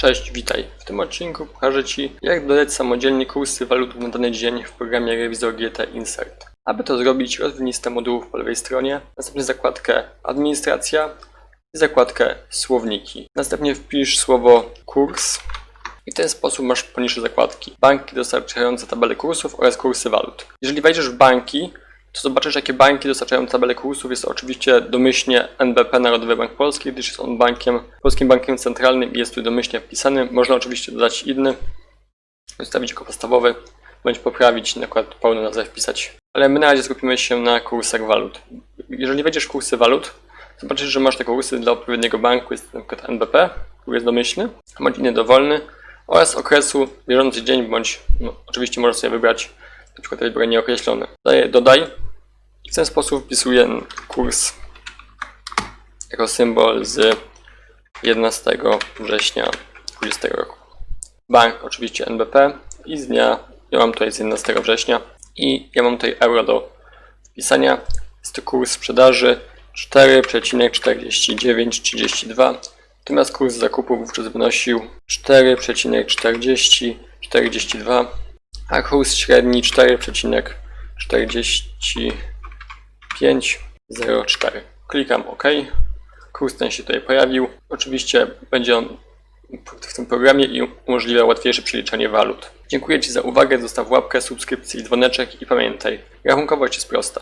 Cześć, witaj. W tym odcinku pokażę Ci, jak dodać samodzielnie kursy walut na dany dzień w programie Rewizor GT Insert. Aby to zrobić, rozwinij listę modułów po lewej stronie, następnie zakładkę Administracja i zakładkę Słowniki. Następnie wpisz słowo kurs i w ten sposób masz poniższe zakładki. Banki dostarczające tabele kursów oraz kursy walut. Jeżeli wejdziesz w banki, to zobaczysz, jakie banki dostarczają tabelę kursów. Jest oczywiście domyślnie NBP Narodowy Bank Polski, gdyż jest on bankiem, polskim bankiem centralnym i jest tu domyślnie wpisany. Można oczywiście dodać inny, ustawić go podstawowy, bądź poprawić, na przykład pełną nazwę wpisać. Ale my na razie skupimy się na kursach walut. Jeżeli wejdziesz w kursy walut, zobaczysz, że masz te kursy dla odpowiedniego banku, jest na przykład NBP, który jest domyślny, bądź inny dowolny, oraz okresu bieżący dzień, bądź no, oczywiście możesz sobie wybrać przykład wybrać nieokreślony. Daję dodaj i w ten sposób wpisuję kurs jako symbol z 11 września 2020 roku. Bank oczywiście NBP i z dnia, ja mam tutaj z 11 września i ja mam tutaj euro do wpisania. Jest to kurs sprzedaży 4,4932 Natomiast kurs zakupu wówczas wynosił 4,4042 a kurs średni 4,4504. Klikam OK. Kurs ten się tutaj pojawił. Oczywiście będzie on w tym programie i umożliwia łatwiejsze przeliczanie walut. Dziękuję Ci za uwagę, zostaw łapkę, subskrypcję i dzwoneczek i pamiętaj, rachunkowość jest prosta.